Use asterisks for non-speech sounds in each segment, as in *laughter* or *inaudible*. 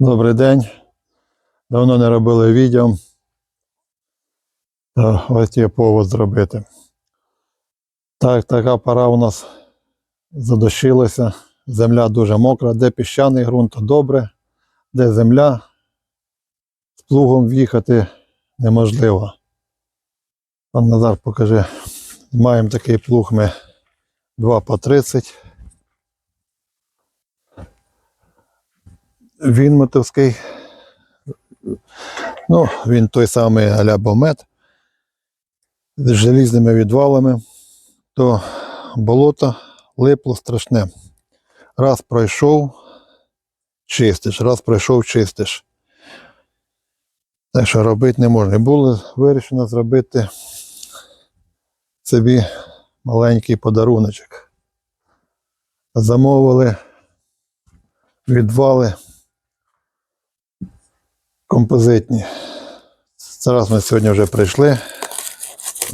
Добрий день. Давно не робили відео. Ось є повод зробити. Так, така пора у нас задощилася. Земля дуже мокра, де піщаний ґрунт, то добре, де земля з плугом в'їхати неможливо. Пан Назар покаже. Маємо такий плуг ми 2 по 30. Він мотовський. Ну, він той самий а-ля бомет з желізними відвалами, то болото липло страшне. Раз пройшов, чистиш, раз пройшов, чистиш. Так що робити не можна. Було вирішено зробити собі маленький подаруночок. Замовили відвали композитні. Зараз ми сьогодні вже прийшли,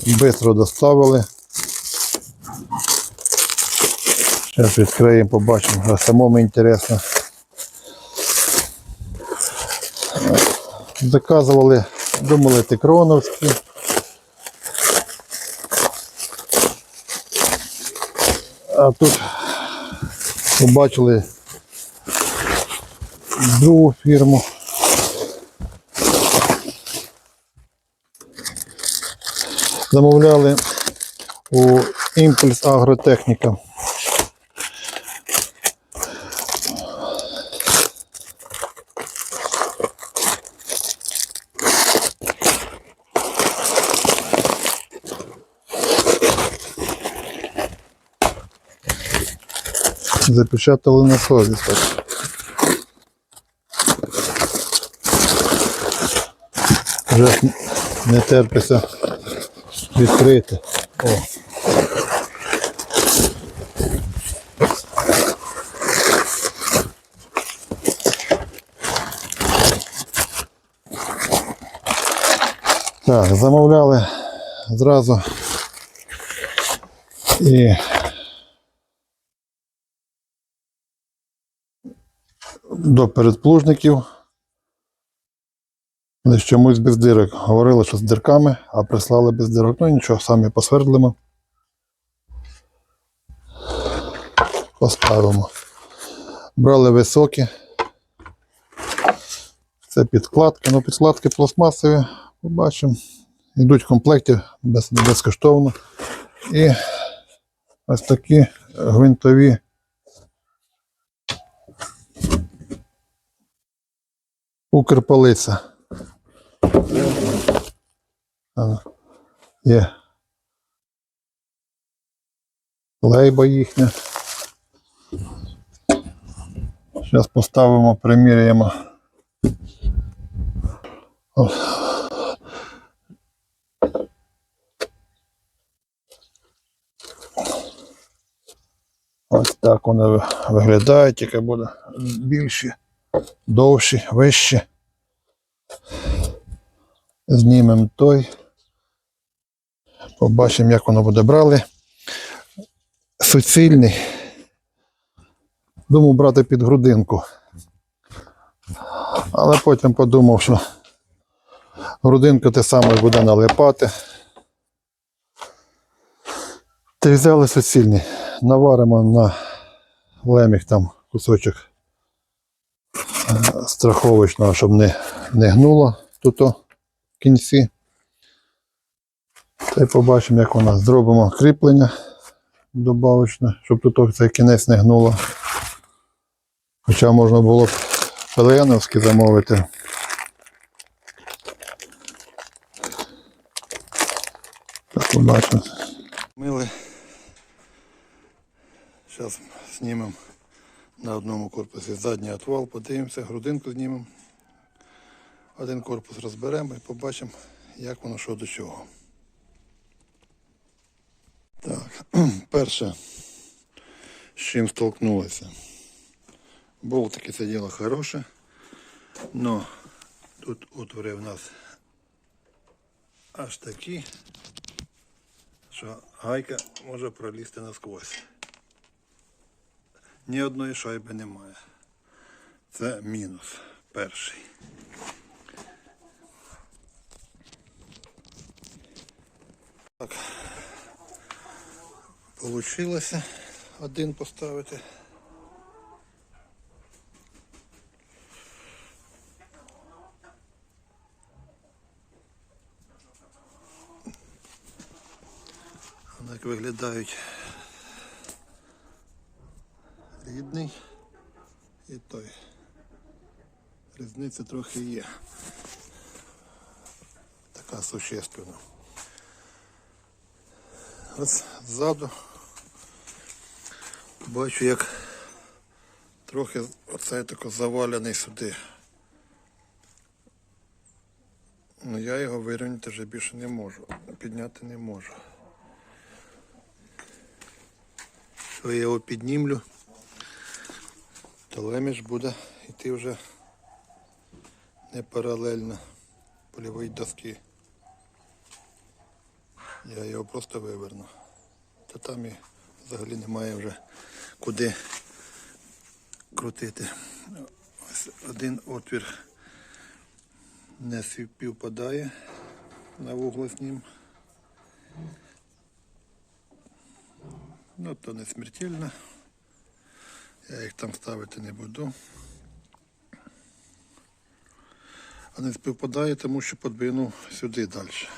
швидко доставили. Зараз відкриємо, побачимо, а самому інтересно. Заказували, думали, тикроновські. А тут побачили другу фірму. Замовляли у Імпульс Агротехніка. Запечатали на совість. Вже не терпиться відкрити. О. Так, замовляли зразу і до передплужників. Десь чомусь без дирок. Говорили, що з дирками, а прислали без дирок. Ну нічого, самі посвердлимо. Поставимо. Брали високі. Це підкладки. Ну, підкладки пластмасові, побачимо. Йдуть в комплекті без, безкоштовно. І ось такі гвинтові. Укрполиця. А, Є. Лейба їхня. Зараз поставимо, приміряємо. Ось так вони виглядають, тільки буде більші, довші, вищі. Знімемо той. Побачимо, як воно буде брали. Суцільний. Думав брати під грудинку. Але потім подумав, що грудинка те саме буде налипати. Та взяли суцільний. Наваримо на леміх там кусочок е, страховочного, щоб не, не гнуло тут кінці. Та й побачимо, як у нас зробимо кріплення добавочне, щоб тут цей кінець не гнуло. Хоча можна було б пеленовські замовити. Так побачимо. Мили. Зараз знімемо на одному корпусі задній отвал, подивимося, грудинку знімемо. Один корпус розберемо і побачимо, як воно що до чого. Так, *clears throat* перше, з чим столкнулися. Болтики це діло хороше, но тут отвори в нас аж такі, що гайка може пролізти насквозь. Ні одної шайби немає. Це мінус. перший. Так. Получилося один поставити. Так виглядають рідний і той. Різниця трохи є. Така существенна. Ось ззаду бачу, як трохи оцей тако завалений сюди. Ну я його вирівняти вже більше не можу. Підняти не можу. Якщо я його піднімлю, то леміш буде йти вже не паралельно польовій доски. Я його просто виверну. Та там і взагалі немає вже куди крутити. Ось один отвір не співпадає на вугло з ним. Ну, то не смертельно. Я їх там ставити не буду. А не співпадає, тому що подвинув сюди далі.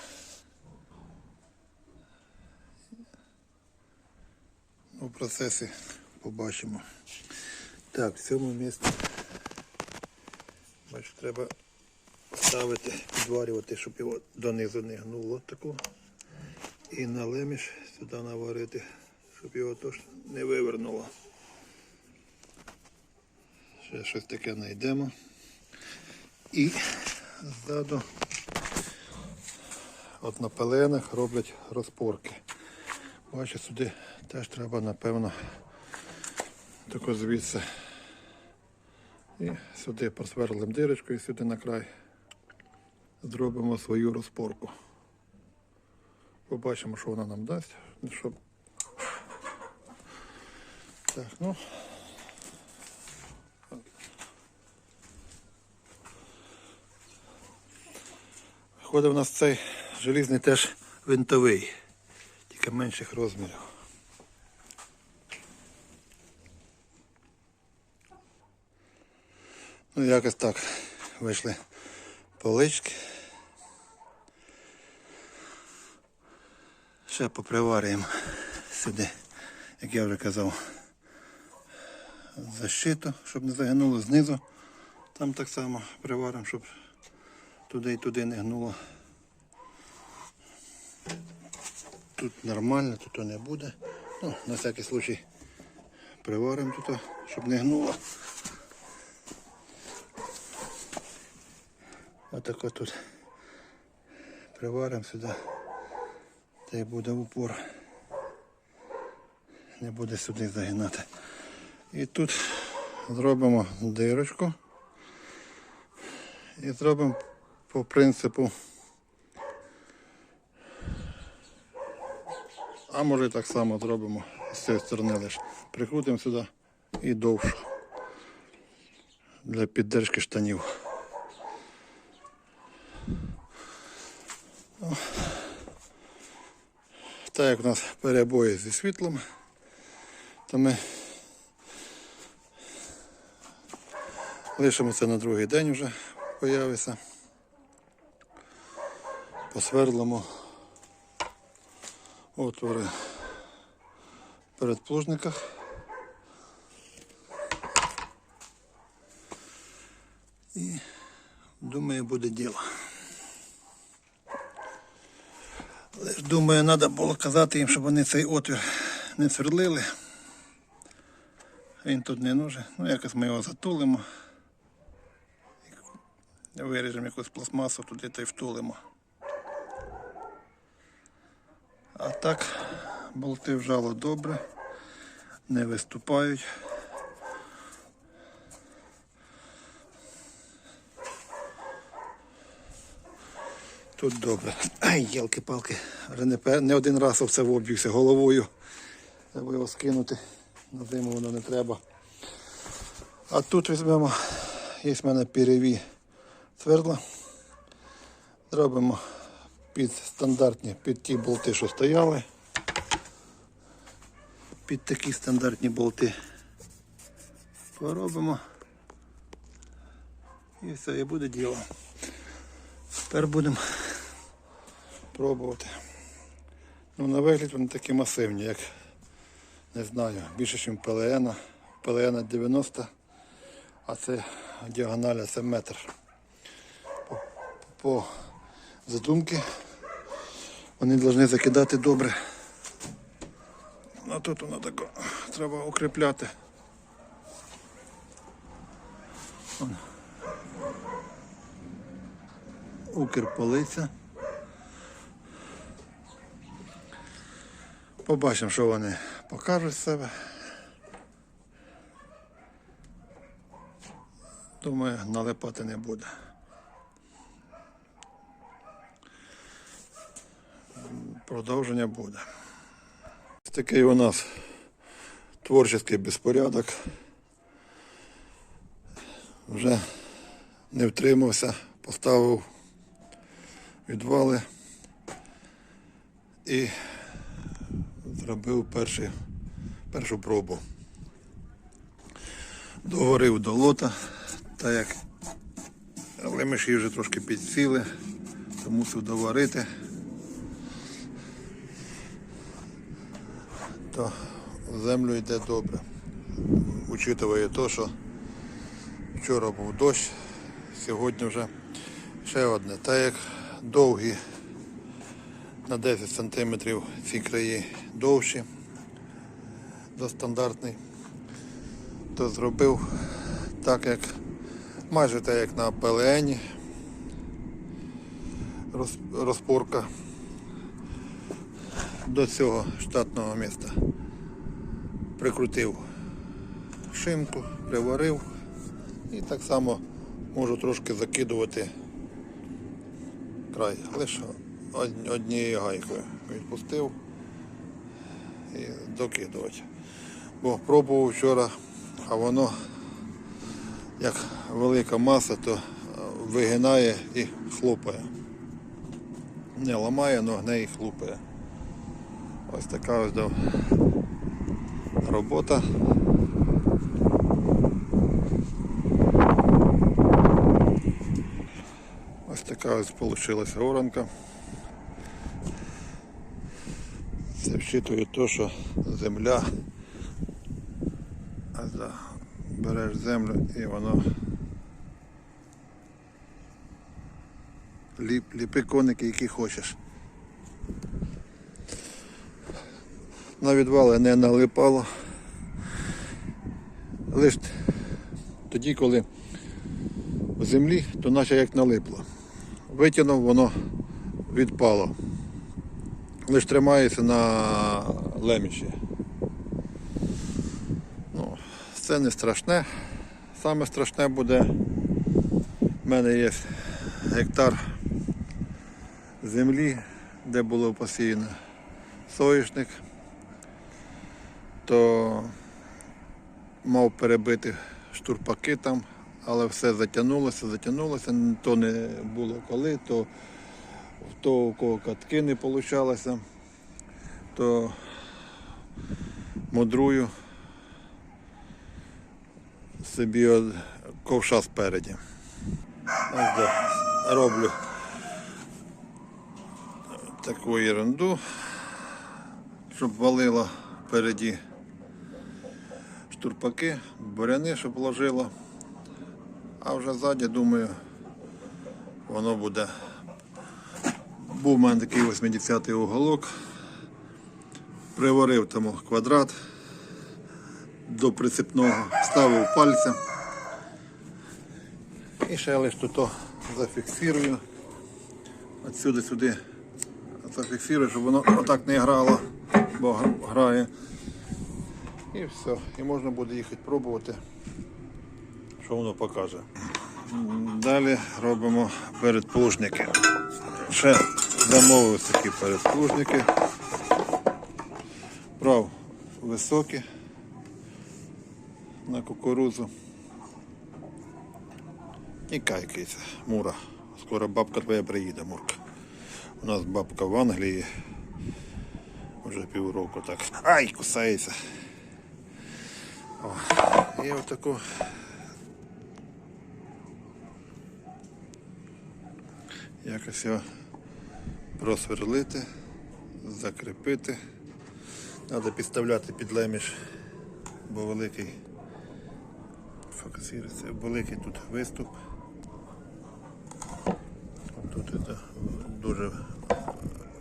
В процесі побачимо. Так, в цьому місці бачу, треба ставити, підварювати, щоб його донизу не гнуло таку. І на леміш сюди наварити, щоб його теж не вивернуло. Ще щось таке знайдемо. І ззаду от на пеленах роблять розпорки. Бачу, сюди теж треба, напевно, тако звідси. І сюди просверлимо дирочку і сюди на край зробимо свою розпорку. Побачимо, що вона нам дасть. Щоб... Так, ну. Виходить у нас цей желізний теж винтовий, тільки менших розмірів. Ну якось так вийшли полички. Ще поприварюємо сюди, як я вже казав, защиту, щоб не загинуло знизу. Там так само приваримо, щоб туди і туди не гнуло. Тут нормально, тут не буде. Ну, на всякий случай приваримо тут, щоб не гнуло. Отако тут приваримо сюди. Та й буде упор. Не буде сюди загинати. І тут зробимо дирочку. І зробимо по принципу. А може так само зробимо з цієї сторони лише. Прикрутимо сюди і довше для піддержки штанів. Так як у нас перебої зі світлом, то ми лишимо це на другий день вже появиться. Посверлимо отвори в передплужниках. І думаю, буде діло. Але ж думаю, треба було казати їм, щоб вони цей отвір не сверлили. Він тут не нужен. Ну, якось ми його затулимо. Виріжемо якусь пластмасу туди та й втулимо. А так, болти вжало добре, не виступають. Тут добре. Ай, ялки-палки. Не, один раз все обвівся головою. Треба його скинути. На зиму воно не треба. А тут візьмемо Є в мене пірєві свердла. Зробимо під стандартні, під ті болти, що стояли. Під такі стандартні болти. Поробимо. І все, і буде діло. Тепер будемо пробувати. Ну, на вигляд вони такі масивні, як не знаю, більше, ніж ПЛН. ПЛН 90, а це діагоналя це метр. По, по задумки вони повинні закидати добре. А тут воно тако треба укріпляти. Укрполиця. Побачимо, що вони покажуть себе. Думаю, налипати не буде. Продовження буде. Такий у нас творчий безпорядок. Вже не втримався, поставив відвали і зробив перший, першу пробу. Догорив до лота, так як лемеші вже трошки підсіли, то мусив доварити. То в землю йде добре. Учитыває те, що вчора був дощ, сьогодні вже ще одне. Так як довгі на 10 см ці краї довші за стандартний, то зробив так, як майже так, як на ПЛН розпорка до цього штатного міста. Прикрутив шимку, приварив і так само можу трошки закидувати край. Лише однією гайкою відпустив і докидувати. Бо пробував вчора, а воно як велика маса, то е, вигинає і хлопає. Не ламає, але гне і хлопає. Ось така ось до- робота. Ось така ось вийшла оранка. Це вчитує те, що земля, береш землю і воно ліп, ліпи коники, які хочеш. На відвали не налипало. Лише тоді, коли в землі, то наче як налипло. Витягнув, воно відпало. Лише тримається на леміші. Ну, це не страшне. Саме страшне буде. в мене є гектар землі, де було посіяно соняшник, то мав перебити штурпаки там, але все затягнулося, затягнулося, то не було коли, то того, у кого катки не получалося, то мудрую собі ковша спереді. Ось да, роблю таку ерунду, щоб валило впереді штурпаки, буряни, щоб ложило. А вже ззаді, думаю, воно буде. Був у мене такий 80-й уголок. Приварив тому квадрат до прицепного, ставив пальцем. І ще лише тут зафіксирую. Отсюди сюди зафіксирую, щоб воно отак не грало, бо грає. І все. І можна буде їхати пробувати, що воно покаже. Далі робимо передплужники. Ще замовив такі передплужники. Брав високі на кукурузу. Тікай, киця, Мура. Скоро бабка твоя приїде, Мурка. У нас бабка в Англії. Вже півроку так. Ай, кусається. О, і отаку. Якось його просверлити, закріпити. Треба підставляти під леміш, бо великий фокусується, великий тут виступ. Тут це дуже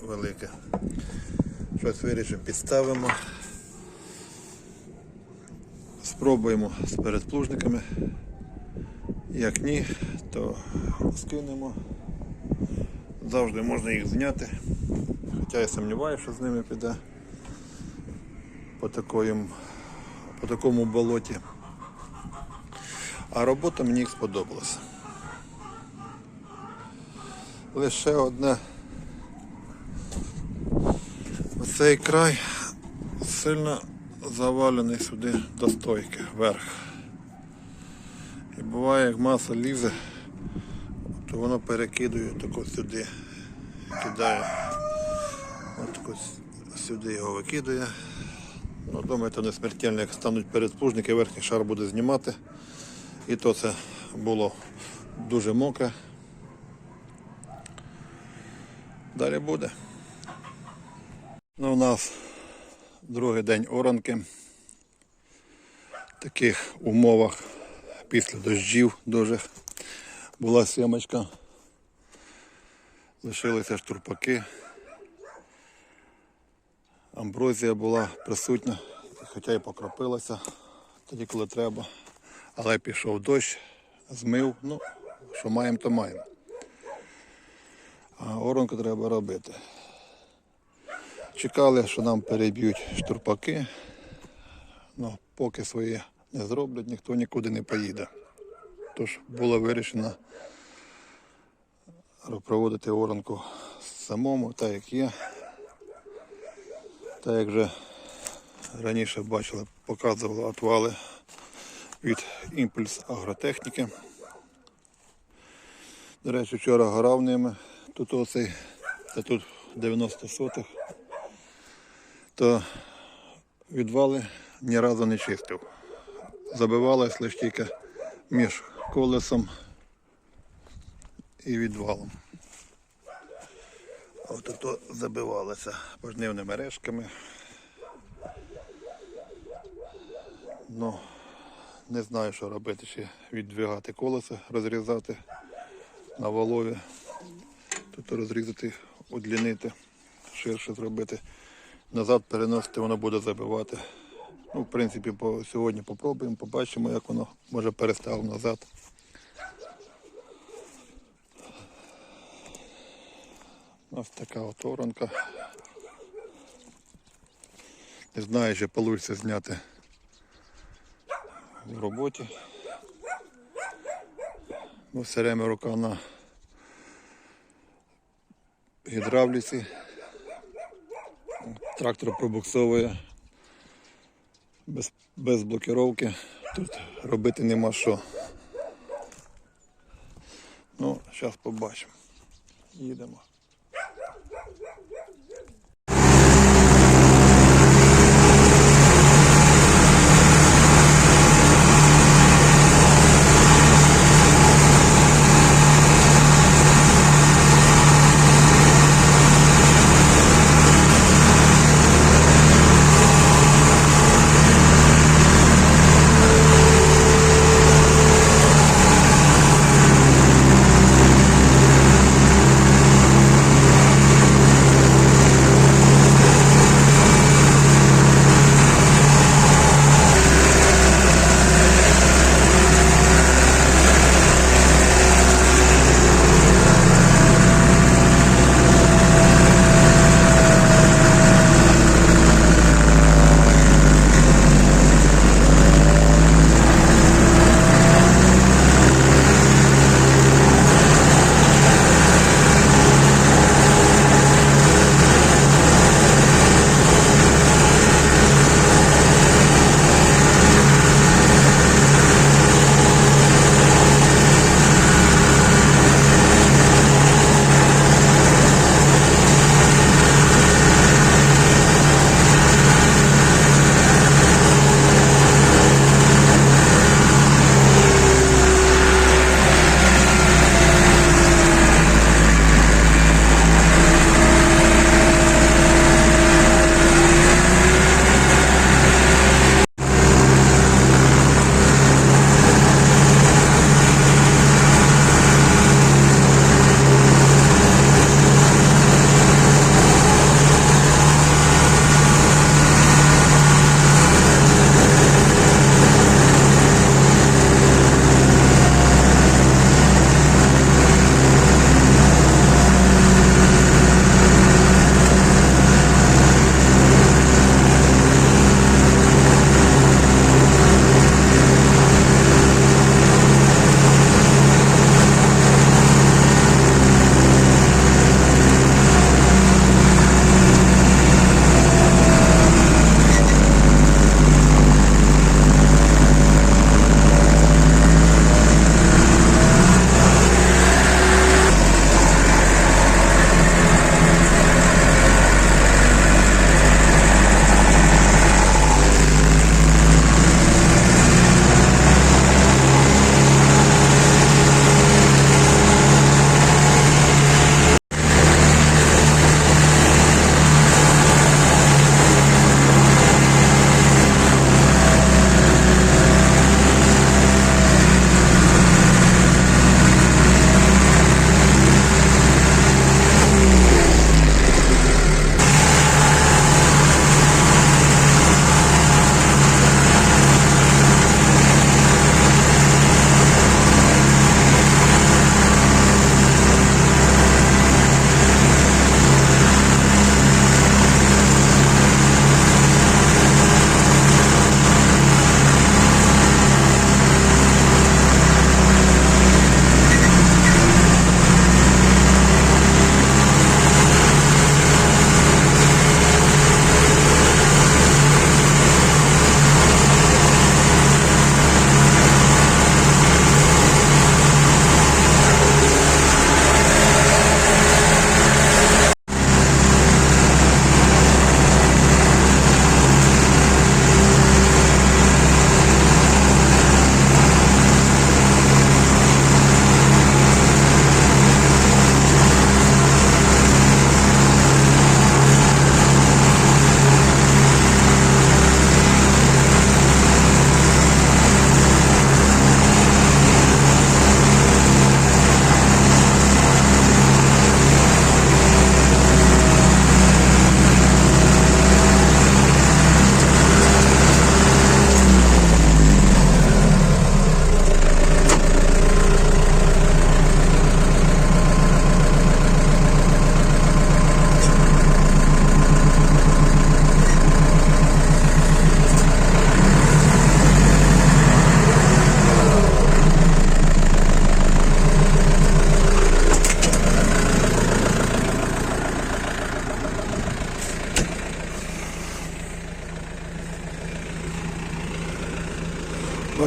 велике. Щось вирішимо, підставимо. Спробуємо з передплужниками. Як ні, то скинемо. Завжди можна їх зняти. Хоча я сумніваюся, що з ними піде по, такому, по такому болоті. А робота мені сподобалася. Лише одне. Оцей край сильно завалений сюди до стойки, вверх. І буває, як маса лізе, воно перекидує тако сюди. Кидає. От тако сюди його викидує. Ну, думаю, то не смертельно, як стануть передплужники, верхній шар буде знімати. І то це було дуже мокре. Далі буде. Ну, у нас другий день оранки. В таких умовах після дощів дуже була сімочка. Лишилися штурпаки. Амброзія була присутня, хоча й покропилася тоді, коли треба. Але пішов дощ, змив. Ну, що маємо, то маємо. А оранку треба робити. Чекали, що нам переб'ють штурпаки. Ну, поки свої не зроблять, ніхто нікуди не поїде. Тож було вирішено проводити оранку самому, так як є. Так як вже раніше бачили, показували отвали від імпульс агротехніки. До речі, вчора горав ними. Тут оцей, це тут 90 сотих, то відвали ні разу не чистив. Забивалось лише тільки між колесом і відвалом. От тут забивалося пожнивними решками. Ну, не знаю, що робити, чи віддвигати колесо, розрізати на валові. Тут розрізати, удлінити, ширше зробити. Назад переносити, воно буде забивати. Ну, в принципі, по, сьогодні попробуємо, побачимо, як воно може переставимо назад. Ось така от оранка. Не знаю, чи вийде зняти в роботі. Ну, все время рука на гідравліці. Трактор пробуксовує без, без блокировки. Тут робити нема що. Ну, зараз побачимо. Їдемо.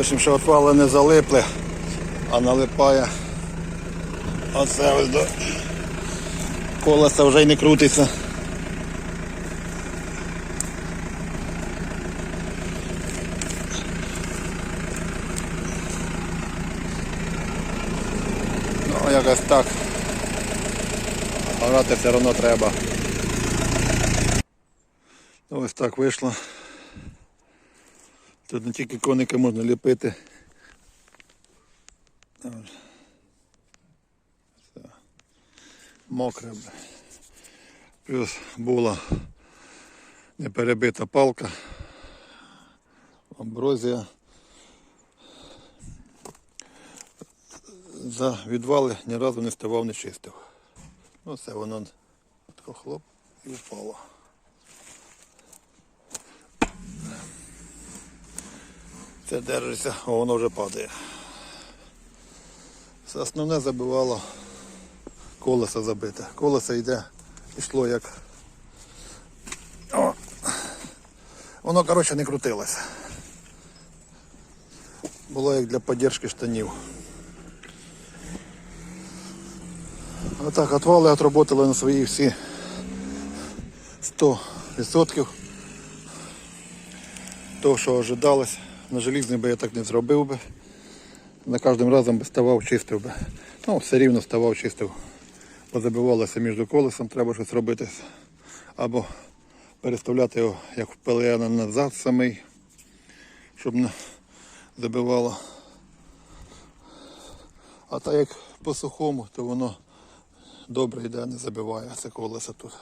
Общем, що отвали не залипли, а налипає. Оце ось до колеса вже й не крутиться. Ну, якось так. Грати все одно треба. Ось так вийшло. Тут не тільки коники можна ліпити. Мокре. Плюс була не перебита палка. Амброзія. За відвали ні разу не ставав, не чистив. Ну все, воно тако хлоп і впало. Це держиться, а воно вже падає. Все основне забивало колесо забите. Колесо йде, пішло як. О. Воно, коротше, не крутилося. Було як для підтримки штанів. Отак, отвали отработали на свої всі 100%. Того, що ожидалось. На желізний би я так не зробив би. На кожним разом би ставав, чистив би. Ну, все рівно ставав, чистив. Бо забивалося між колесом, треба щось робити. Або переставляти його, як в пелена назад самий, щоб не забивало. А так як по сухому, то воно добре йде, не забиває це колесо тут.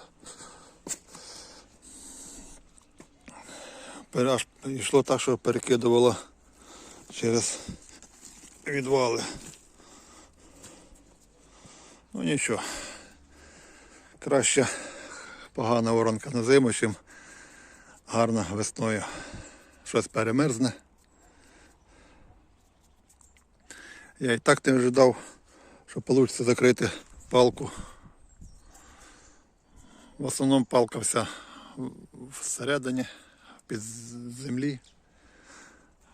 Аж йшло так, що перекидувало через відвали. Ну нічого. Краще погана воронка на зиму, чим гарна весною. Щось перемерзне. Я і так не ожидав, що вийде закрити палку. В основному палка вся всередині, під землі.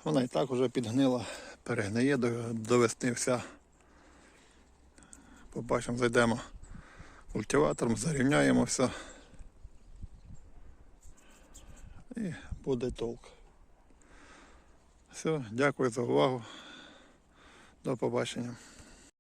Вона і так вже підгнила, перегниє до, до весни вся. Побачимо, зайдемо культиватором, зарівняємо все. І буде толк. Все, дякую за увагу. До побачення.